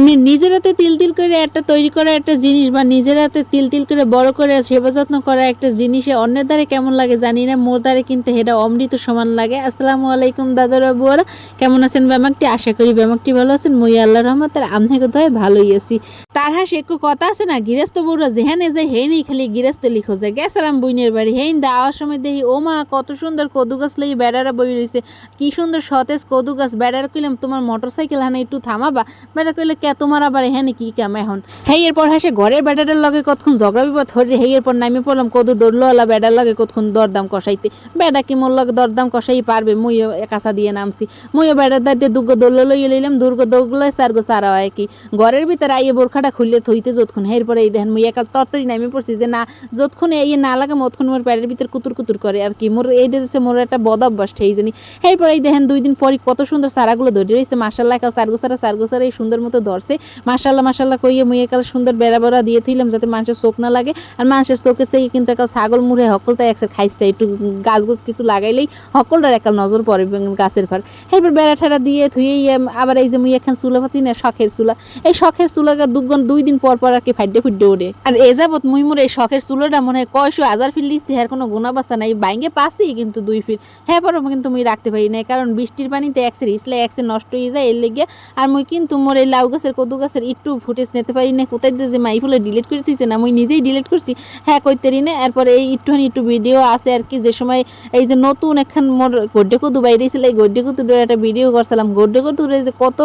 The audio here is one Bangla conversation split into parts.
নিজের হাতে তিল তিল করে একটা তৈরি করা একটা জিনিস বা নিজের হাতে তিল তিল করে বড় করে সেবা যত্ন করা একটা জিনিসে অন্যের দ্বারে কেমন লাগে জানি না, মোর দ্বারে কিন্তু এটা অমৃত সমান লাগে। আসসালামু আলাইকুম দাদারা বুয়ারা, কেমন আছেন ব্যামাকটি? আশা করি ব্যামাকটি ভালো আছেন, মই আল্লাহ রহমত আর আমনে কোথায় ভালোই আছি। তার হাস একটু কথা আছে না, গৃহস্থ বউরা যেহানে যায় হে নেই খালি গৃহস্থ লিখো যায় গেছিলাম বইনের বাড়ি, হেইন দেওয়ার সময় দেখি, ও মা, কত সুন্দর কদু গাছ লই বেড়ারা বই রয়েছে কি সুন্দর সতেজ কদু গাছ বেড়ার কইলাম তোমার মোটর সাইকেল হানে একটু থামাবা? বেড়া কইলে কে, তোমার আবার এখানে কি কাম এখন? হেই, এরপর হাসে ঘরের বেড়াটার লগে কতক্ষণ ঝগড়া বিপদ হরে হেই, এরপর নামে পড়লাম কদু দৌড়লোয়ালা বেড়ার লগে কতক্ষণ দরদাম কষাইতে? বেড়া কি মোর লগে দরদাম কষাই পারবে? মুইও কাঁচা দিয়ে নামছি। মুইও বেড়ার দাঁড়িয়ে দুর্গ দৌড়লো লইয়ে লইলাম, দুর্গ দৌড়লো সারগো সারা হয় কি? ঘরের ভিতরে আইয়ে বোরখাটা খুললে থইতে যতক্ষণ। হের পরে এই দেখেন, মুই একাল তরতরি নামে পড়ছি যে না, যতক্ষণ এই না লাগে মতক্ষণ মোর পেটের ভিতর কুতুর কুতুর করে আর কি। মোর এই দেশে মোর একটা বদ অভ্যাস এই জানি। এর পরে এই দেখেন, দুই দিন পরই কত সুন্দর সারাগুলো ধরে রয়েছে মার্শাল্লাহ সারগো সারা সারগো সারা এই সুন্দর মতো ধরছে মার্শাল্লাহ মার্শাল্লাহ কইয়ে মুই একাল সুন্দর বেড়া বেড়া দিয়ে থইলাম যাতে মানুষের চোখ না লাগে। আর মানুষের চোখে সেই কিন্তু একাল ছাগল মুড়ে হকলটা একসাথে খাইছে। একটু গাছ গুছ কিছু লাগাইলেই হকলটার একাল নজর পড়ে গাছের ফার এরপর বেড়া ঠেড়া দিয়ে থুয়েই আবার এই যে মুই এখন চুলা পাতি না, শখের চুলা। এই শখের চুলাকে দুগুণ দুই দিন পর পর আর কি ফাইডে ফুডে ওঠে আর এ যাবত মুই মোর এই শখের চুলোটা মনে হয় কয়শো হাজার ফিল দিচ্ছি হ্যাঁ কোনো গুণা বাসা নাই। বাইঙ্গে পাসি কিন্তু দুই ফিট। হ্যাঁ পর কিন্তু মুই রাখতে পারি না কারণ বৃষ্টির পানিতে একসের ইসলে একসে নষ্ট হয়ে যায় এর লেগে। আর মুই কিন্তু মোর এই লাউ গাছের কদু গাছের একটু ফুটেজ নিতে পারি না কোথায় যে মাই ফুলে ডিলিট করে দিয়েছে না, মুই নিজেই ডিলিট করছি। হ্যাঁ কইতেরি না এরপরে এই একটুখানি একটু ভিডিও আছে আর কি, যে সময় এই যে নতুন একখান মোর গড্ডে কদু বাইরে ছিল এই গড্ডে কদুর একটা ভিডিও করছিলাম। গড্ডে কদুর যে কত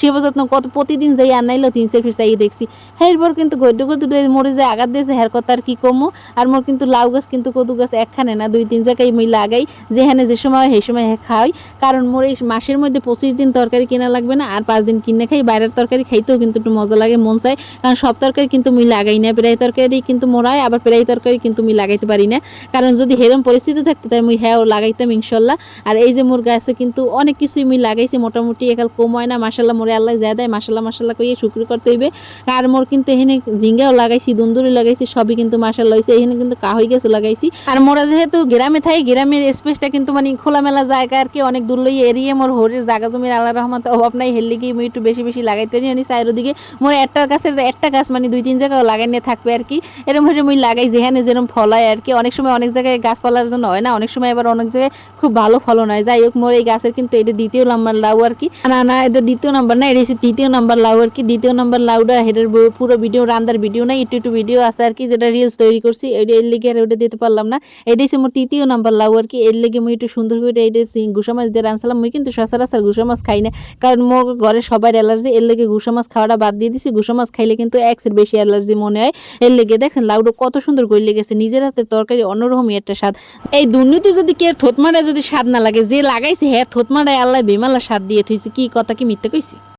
সেবা যত্ন কত প্রতিদিন যাই আনাইলো, তিন ফির চাই দেখছি। হ্যাঁ এরপর কিন্তু গড্ডে কদুর মরে যে আঘাত দিয়েছে হ্যার কথা আর কি কমো। আর মোর কিন্তু লাউ গাছ কিন্তু কদু গাছ একখানে না, দুই তিন জায়গায় মই লাগাই যেখানে যে সময় সেই সময় খাই কারণ মোর এই মাসের মধ্যে পঁচিশ দিন তরকারি কিনা লাগবে না, আর পাঁচ দিন কিনে খাই, বাইরের তরকারি খাইতেও কিন্তু একটু মজা লাগে, মন চায়। কারণ সব তরকারি কিন্তু মুই লাগাই না, প্রায় তরকারি কিন্তু মোরাই আবার প্রায় তরকারি কিন্তু মুই লাগাইতে পারি না। কারণ যদি হেরম পরিস্থিতি থাকতো, তাই মুই হ্যাঁ লাগাইতাম ইনশাল্লাহ। আর এই যে মোর গাছে কিন্তু অনেক কিছুই মুই লাগাইছি, মোটামুটি একাল কম হয় না মাসাল্লাহ মোরে আল্লাহ যা দেয় মাসাল্লাহ মাসাল্লাহ কইয়ে শুক্রি করতে হইবে। আর মোর কিন্তু এখানে জিঙ্গাও লাগাইছি দুন্দুরি লাগাইছি, সবই কিন্তু মাসাল্লাহ হয়েছে এখানে কিন্তু কাহই গাছও লাগাইছি। আর মোরা যেহেতু গ্রামে থাই, গ্রামের স্পেসটা কিন্তু মানে খোলামেলা জায়গা আর কি, অনেক দূর লই এরিয়ে মোর হরির জাগা জমির আল্লাহ রহমত অভাব নাই হেললে কি মুই একটু বেশি বেশি লাগাইতে নি চাইর দিকে মোর একটা গাছের একটা গাছ মানে দুই, তিন জায়গায় লাগাই নিয়ে থাকবে আর কি। এরকম হয়ে মুই লাগাই যেখানে যেরকম ফল হয় আর কি। অনেক সময় অনেক জায়গায় গাছপালার জন্য হয় না, অনেক সময় আবার অনেক জায়গায় খুব ভালো ফলন হয় যাই হোক, মোর এই গাছের কিন্তু এটা দ্বিতীয় নাম্বার লাউ আর কি। না না, এটা দ্বিতীয় নাম্বার না, এটা হচ্ছে তৃতীয় নাম্বার লাউ আর কি। দ্বিতীয় নাম্বার লাউটা হেডের পুরো ভিডিও, রান্দার ভিডিও নাই একটু একটু ভিডিও আছে আর কি, যেটা রিলস তৈরি করছি। এটা এর লেগে আর ওটা দিতে পারলাম না। এটা হচ্ছে মোর তৃতীয় নাম্বার লাউ আর কি। এর লেগে মুই একটু সুন্দর করে এটা গুসা মাছ দিয়ে রানছিলাম মুই কিন্তু সচরাচর গুসা মাছ খাই না, কারণ মোর ঘরে সবার অ্যালার্জি, এর লেগে গুসা মাছ খাওয়াটা বাদ দিয়ে দিছি। গুসা মাছ খাইলে কিন্তু এক্সের বেশি অ্যালার্জি মনে হয়। এর লেগে দেখেন, লাউডো কত সুন্দর করে লেগেছে নিজের হাতে তরকারি অন্যরকমই একটা স্বাদ। এই দুর্নীতি যদি কে থোতমারায় যদি স্বাদ না লাগে, যে লাগাইছে হ্যাঁ থোতমারায় আল্লাহ বেমালা স্বাদ দিয়ে থইছে, কি কথা কি মিথ্যে কইছি?